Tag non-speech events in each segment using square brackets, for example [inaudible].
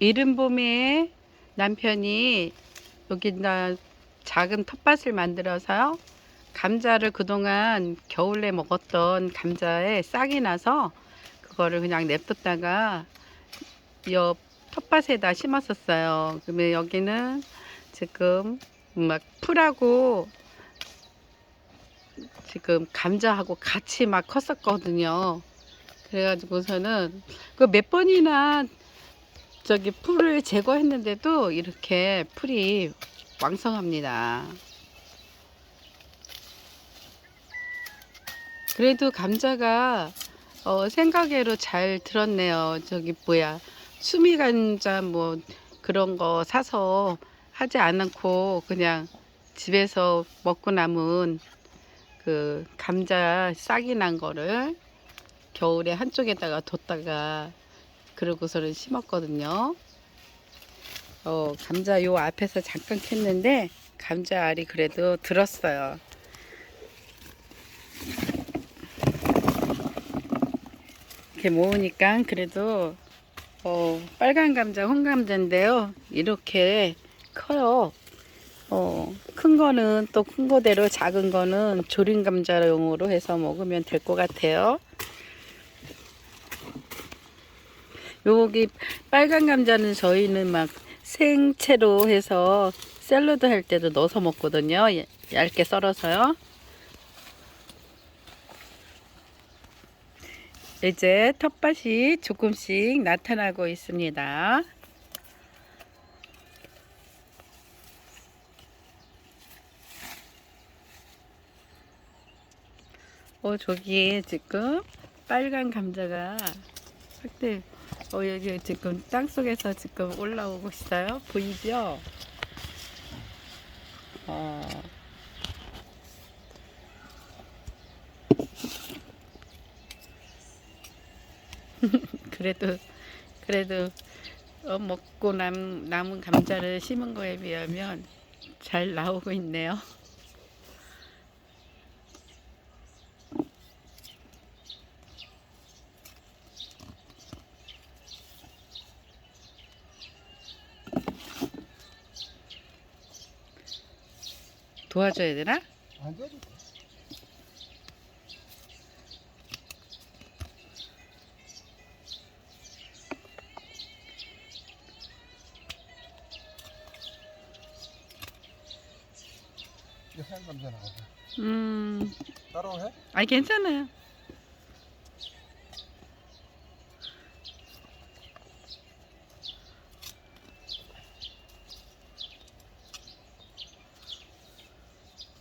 이른 봄에 남편이 여기다 작은 텃밭을 만들어서요. 감자를 그동안 겨울에 먹었던 감자에 싹이 나서 그거를 그냥 냅뒀다가 옆 텃밭에다 심었었어요. 그러면 여기는 지금 막 풀하고 지금 감자하고 같이 막 컸었거든요. 그래가지고서는 그 몇 번이나 저기 풀을 제거했는데도 이렇게 풀이 왕성합니다. 그래도 감자가 어, 생각외로 잘 들었네요. 저기 뭐야 수미 감자 뭐 그런 거 사서 하지 않고 그냥 집에서 먹고 남은 그 감자 싹이 난 거를 겨울에 한쪽에다가 뒀다가 그러고서는 심었거든요. 어, 감자 요 앞에서 잠깐 캤는데 감자 알이 그래도 들었어요. 이렇게 모으니까 그래도 어, 빨간 감자, 홍감자인데요. 이렇게 커요. 어, 큰 거는 또 큰 거대로 작은 거는 조림 감자용으로 해서 먹으면 될 것 같아요. 여기 빨간 감자는 저희는 막 생채로 해서 샐러드 할 때도 넣어서 먹거든요. 예- 얇게 썰어서요. 이제 텃밭이 조금씩 나타나고 있습니다. 어, 저기 지금 빨간 감자가 확대, 어, 여기 지금 땅 속에서 지금 올라오고 있어요. 보이죠? 어. [laughs] 그래도, 그래도, 어, 먹고 남, 남은 감자를 심은 거에 비하면 잘 나오고 있네요. 도와줘야 되나? 안 하얀 감자 나오고 음, 따로 해? 아니, 괜찮아요.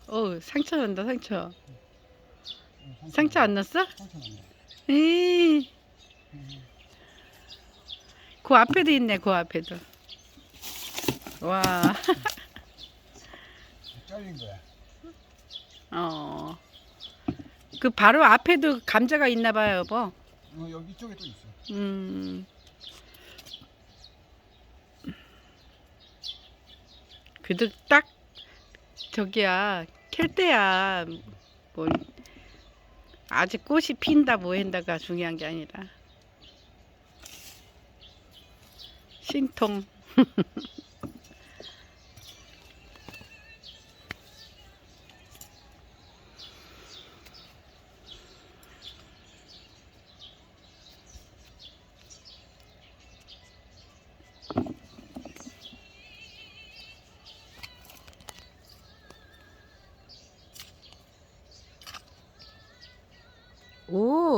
어, 상처 난다, 상처. 응, 상처 안 났어? 상처 났네 에이, 응. 그 앞에도 있네, 그 앞에도. 와, [laughs] 잘린 거야 어. 그 바로 앞에도 감자가 있나 봐요, 여보. 어, 여기 이쪽에 또 있어 음. 그래도 딱 저기야 캘 때야. 뭐 아직 꽃이 핀다 뭐 한다가 중요한 게 아니라. 신통 [laughs]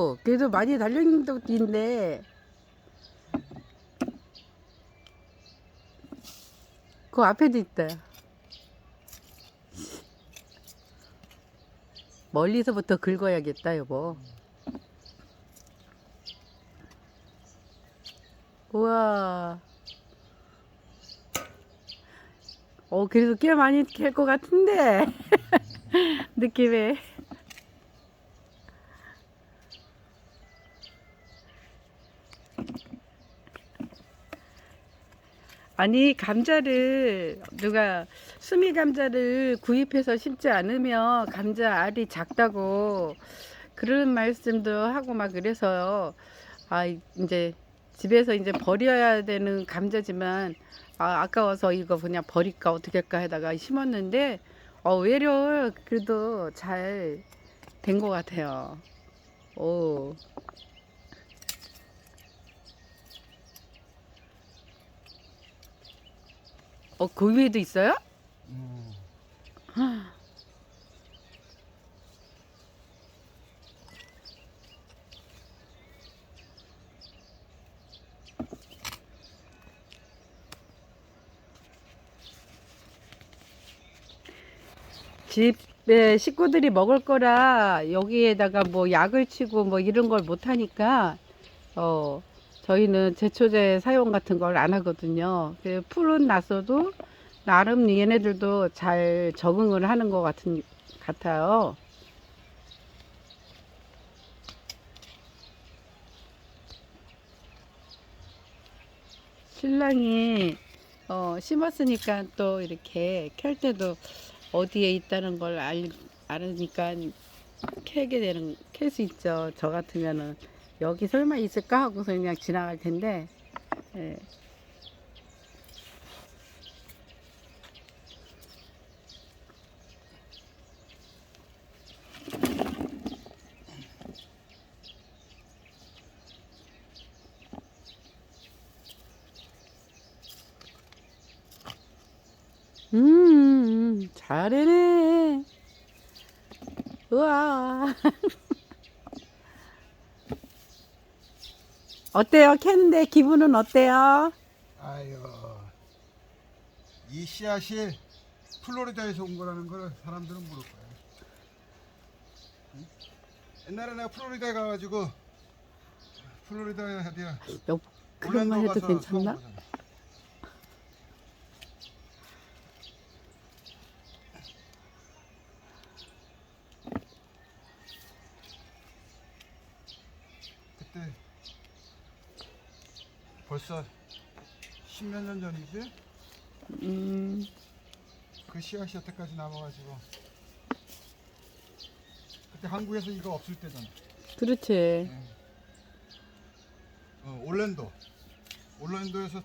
오 그래도 많이 달려있는 것도 있네 그 앞에도 있다. 멀리서부터 긁어야겠다 여보. 우와. 어 그래도 꽤 많이 캘 것 같은데. [laughs] 느낌에 아니 감자를 누가 수미 감자를 구입해서 심지 않으면 감자 알이 작다고 그런 말씀도 하고 막 그래서요. 아 이제 집에서 이제 버려야 되는 감자지만 아, 아까워서 이거 그냥 버릴까 어떻게 할까 하다가 심었는데 어, 외려 그래도 잘 된 것 같아요. 오. 어, 그 위에도 있어요? 음. 집에 식구들이 먹을 거라 여기에다가 뭐 약을 치고 뭐 이런 걸 못 하니까 어 저희는 제초제 사용 같은 걸 안 하거든요. 그 풀은 났어도 나름 얘네들도 잘 적응을 하는 것 같은 같아요. 신랑이 어, 심었으니까 또 이렇게 캘 때도 어디에 있다는 걸 알, 알으니까 캐게 되는 캘 수 있죠. 저 같으면은 여기 설마 있을까 하고서 그냥 지나갈 텐데. 예. 음, 잘해네. 우와. [laughs] 어때요? 캔데 기분은 어때요? 아유. 이 씨앗이 플로리다에서 온 거라는 걸 사람들은 모를 거야. 응? 옛날에 내가 플로리다에 가가지고 플로리다에 어디야? 여, 그것만 해도 괜찮나? 그때 벌써 십몇 년 전이지? 음, 그 씨앗이 여태까지 남아가지고 그때 한국에서 이거 없을 때잖아. 그렇지. 어, 올랜도. 올랜도에서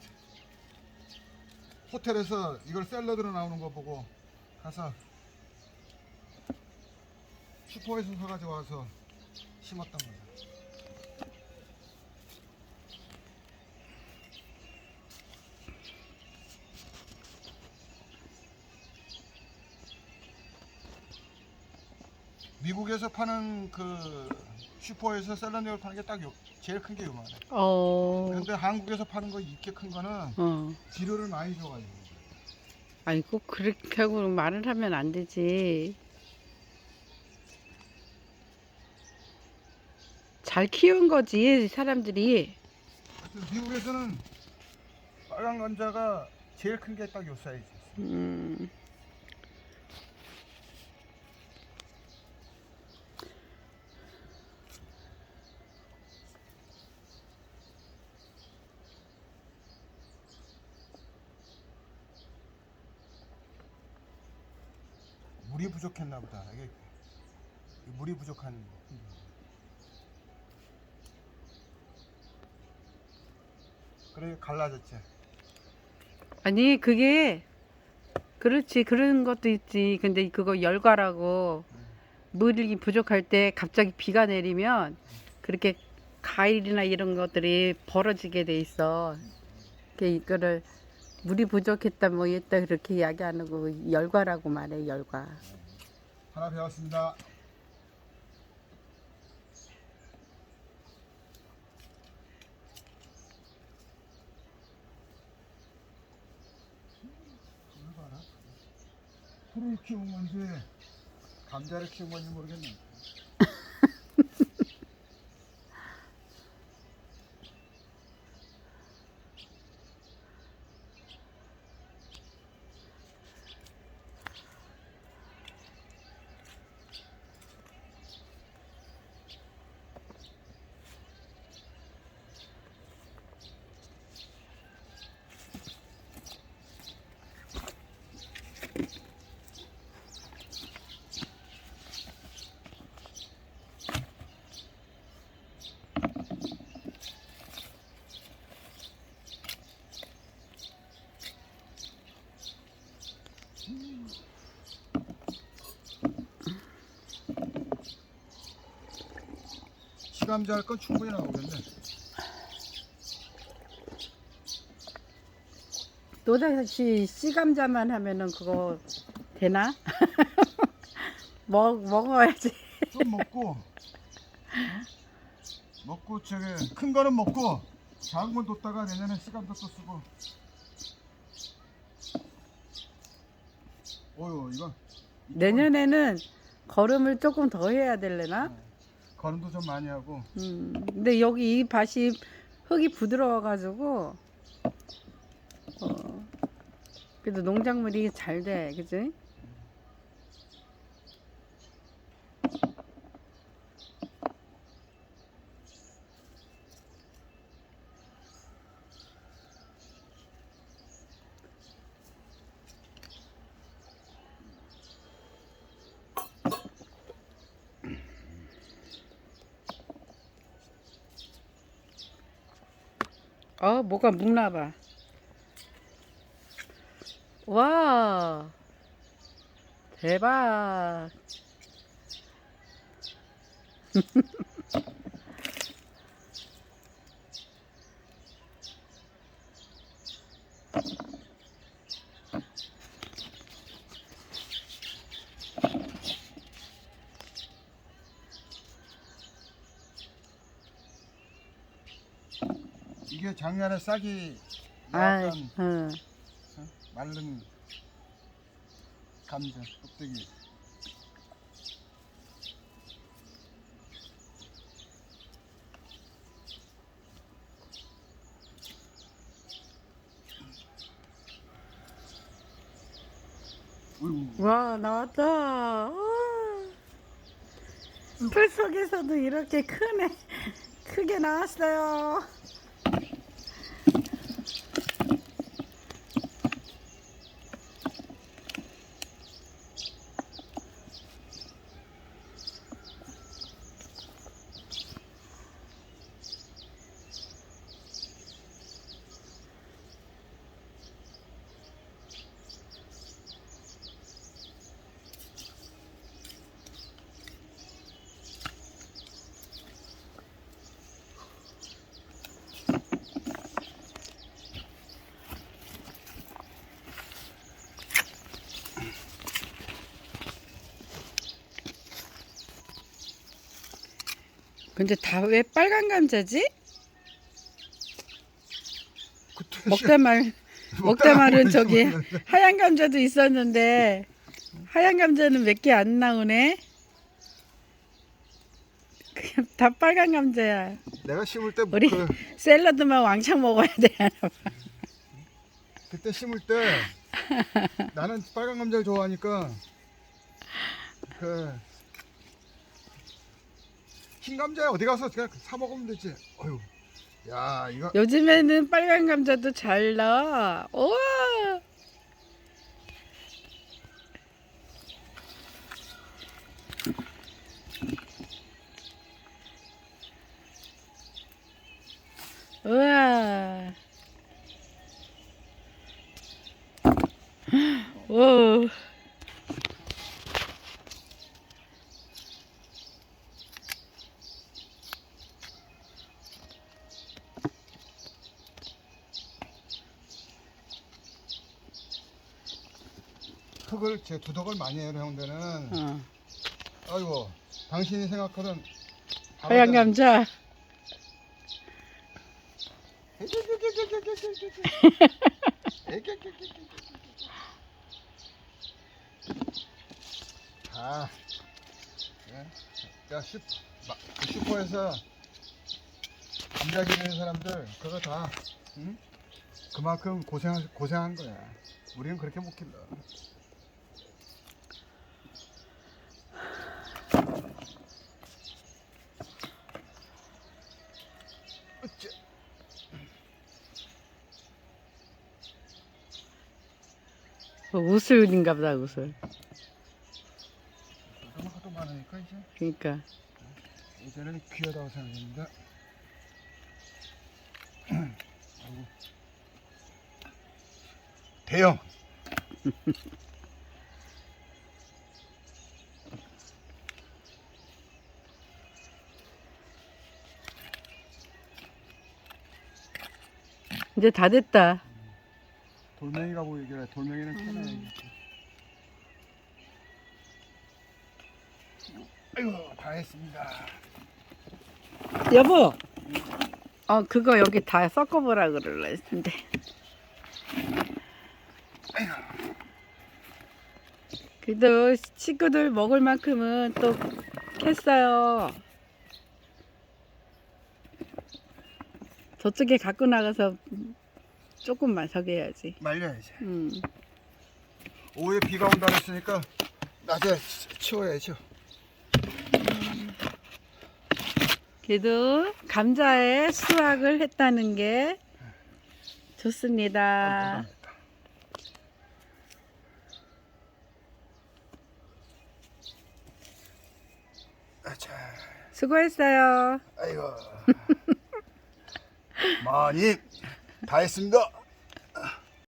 호텔에서 이걸 샐러드로 나오는 거 보고 가서 슈퍼에서 사가지고 와서 심었던 거야. 미국에서 파는 그 슈퍼에서 샐러드를 파는 게 딱 제일 큰 게 요만해. 어, 근데 한국에서 파는 거 이렇게 큰 거는 어. 비료를 많이 줘가지고 아이고, 그렇게 하고 말을 하면 안 되지. 잘 키운 거지, 사람들이. 하여튼 미국에서는 빨간 감자가 제일 큰 게 딱 요 사이즈 음. 물이 부족했나 보다. 이게 물이 부족한. 그래 갈라졌지. 아니 그게 그렇지. 그런 것도 있지. 근데 그거 열과라고 물이 부족할 때 갑자기 비가 내리면 그렇게 과일이나 이런 것들이 벌어지게 돼 있어. 그 이거를 물이 부족했다 뭐 했다 그렇게 이야기 안 하고 열과라고 말해 열과 하나 배웠습니다. 풀을 키운 건지 감자를 키운 건지 모르겠네 시감자 할건 충분히 나오겠네. 또다시 씨감자만 하면은 그거 되나? [laughs] 먹 먹어야지. 좀 먹고 어? 먹고 저기 큰 거는 먹고 작은 건 뒀다가 내년에 시감자 또 쓰고. 어유 이거 내년에는 걸음을 조금 더 해야 될래나? 걸음도 좀 많이 하고 음. 근데 여기 이 밭이 흙이 부드러워가지고 어. 그래도 농작물이 잘 돼, 그지? 어, 뭐가 묵나 봐. 와. 대박. [laughs] 이게 작년에 싹이 아, 나왔던 응. 어? 마른 감자 껍데기 어이구 와, 나왔다. 와. 풀 속에서도 이렇게 크네. 크게 나왔어요. 근데 다 왜 빨간 감자지? 먹다 말 [laughs] 먹다 말은 저기 하얀 감자도 있었는데 하얀 감자는 몇 개 안 나오네. 그냥 다 빨간 감자야. 내가 심을 때 우리- 그, 샐러드만 왕창 먹어야 되나 봐. 그때 심을 때 나는 빨간 감자를 좋아하니까 그 흰 감자 어디 가서 그냥 사 먹으면 되지. 어휴, 야 이거 요즘에는 빨간 감자도 잘 나와. 우와. 우와. [gasps] 오. 흙을 제 두덕을 많이 해요 형들은. 어. 아이고 당신이 생각하던 하얀 감자. [laughs] 아, 예. 야 슈, 마, 그 슈퍼에서 기르는 사람들 그거 다 응? 그만큼 고생 고생한 거야. 우리는 그렇게 못 길러. 뭐 웃을인가 보다 웃을. 하도 많으니까 이제. 그러니까. 이제는 귀하다고 생각합니다. [clears throat] 대형. 이제 다 됐다. 돌멩이가 보이길래 돌멩이는 캐네. 음. 아이고 다 했습니다. 여보. 어 그거 여기 다 섞어보라 그러려 했는데. 그래도 친구들 먹을 만큼은 또 했어요. 저쪽에 갖고 나가서 조금만 해야지. 말려야지. 음. 오후에 비가 온다 그랬으니까 낮에 치- 치워야죠. 그래도 감자에 수확을 했다는 게 좋습니다. 감사합니다. 아차, 수고했어요. 아이고 [laughs] 많이 다 했습니다.